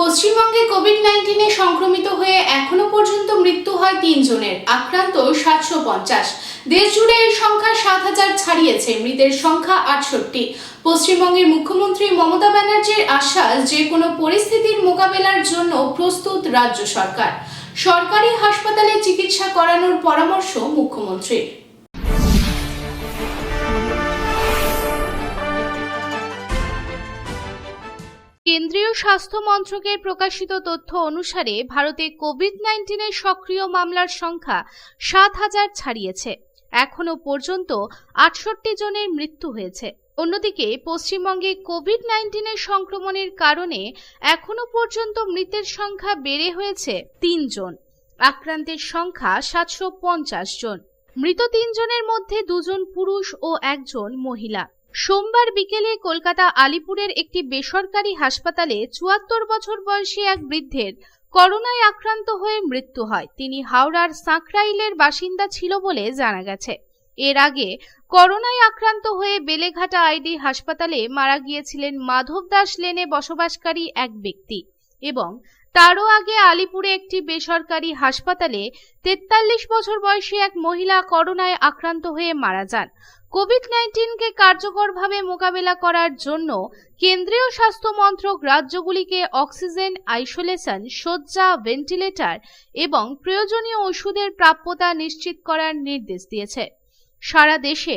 পশ্চিমবঙ্গে কোভিড নাইন্টিনে সংক্রমিত হয়ে এখনও পর্যন্ত মৃত্যু হয় তিনজনের। আক্রান্ত সাতশো পঞ্চাশ। দেশ জুড়ে এর সংখ্যা সাত হাজার ছাড়িয়েছে। মৃতের সংখ্যা আটষট্টি। পশ্চিমবঙ্গের মুখ্যমন্ত্রী মমতা ব্যানার্জির আশ্বাস যে কোনো পরিস্থিতির মোকাবেলার জন্য প্রস্তুত রাজ্য সরকার। সরকারি হাসপাতালে চিকিৎসা করানোর পরামর্শ মুখ্যমন্ত্রীর। স্বাস্থ্য মন্ত্রকের প্রকাশিত তথ্য অনুসারে ভারতে কোভিড নাইন্টিনের সক্রিয় মামলার সংখ্যা সাত হাজার ছাড়িয়েছে। এখনও পর্যন্ত আটষট্টি জনের মৃত্যু হয়েছে। অন্যদিকে পশ্চিমবঙ্গে কোভিড নাইন্টিনের সংক্রমণের কারণে এখনও পর্যন্ত মৃতের সংখ্যা বেড়ে হয়েছে তিনজন আক্রান্তের সংখ্যা সাতশো পঞ্চাশ জন। মৃত তিনজনের মধ্যে দুজন পুরুষ ও একজন মহিলা। সোমবার বিকেলে কলকাতা আলিপুরের একটি বেসরকারি হাসপাতালে চুয়াত্তর বছর বয়সী এক বৃদ্ধের করোনায় আক্রান্ত হয়ে মৃত্যু হয়। তিনি হাওড়ার সাঁকরাইলের বাসিন্দা ছিল বলে জানা গেছে। এর আগে করোনায় আক্রান্ত হয়ে বেলেঘাটা আইডি হাসপাতালে মারা গিয়েছিলেন মাধব দাস লেনে বসবাসকারী এক ব্যক্তি এবং তারও আগে আলিপুরে একটি বেসরকারি হাসপাতালে তেতাল্লিশ বছর বয়সী এক মহিলা করোনায় আক্রান্ত হয়ে মারা যান। কোভিড নাইন্টিনকে কার্যকরভাবে মোকাবেলা করার জন্য কেন্দ্রীয় স্বাস্থ্য মন্ত্রক রাজ্যগুলিকে অক্সিজেন, আইসোলেশন, শয্যা, ভেন্টিলেটর এবং প্রয়োজনীয় ওষুধের প্রাপ্যতা নিশ্চিত করার নির্দেশ দিয়েছে। সারা দেশে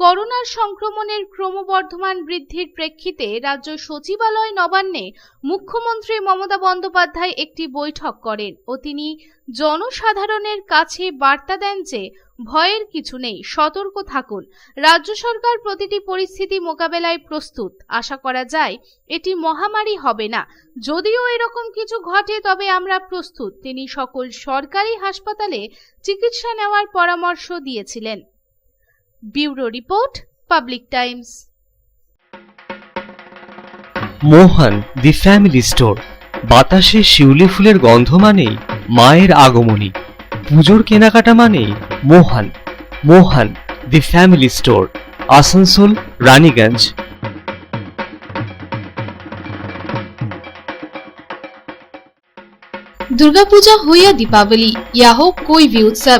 করোনার সংক্রমণের ক্রমবর্ধমান বৃদ্ধির প্রেক্ষিতে রাজ্য সচিবালয় নবান্নে মুখ্যমন্ত্রী মমতা বন্দ্যোপাধ্যায় একটি বৈঠক করেন ও তিনি জনসাধারণের কাছে বার্তা দেন যে ভয়ের কিছু নেই, সতর্ক থাকুন। রাজ্য সরকার প্রতিটি পরিস্থিতি মোকাবেলায় প্রস্তুত। আশা করা যায়, এটি মহামারী হবে না। যদিও এরকম কিছু ঘটে, তবে আমরা প্রস্তুত। তিনি সকল সরকারি হাসপাতালে চিকিৎসা নেওয়ার পরামর্শ দিয়েছিলেন। bureau report public times Mohan the family store বাতাসে শিউলি ফুলের গন্ধ মানেই মায়ের আগমনী পুজোর কেনাকাটা মানেই Mohan Mohan the family store Asansol Raniganj Durga Puja हो या दीपावली या हो कोई भी उत्सव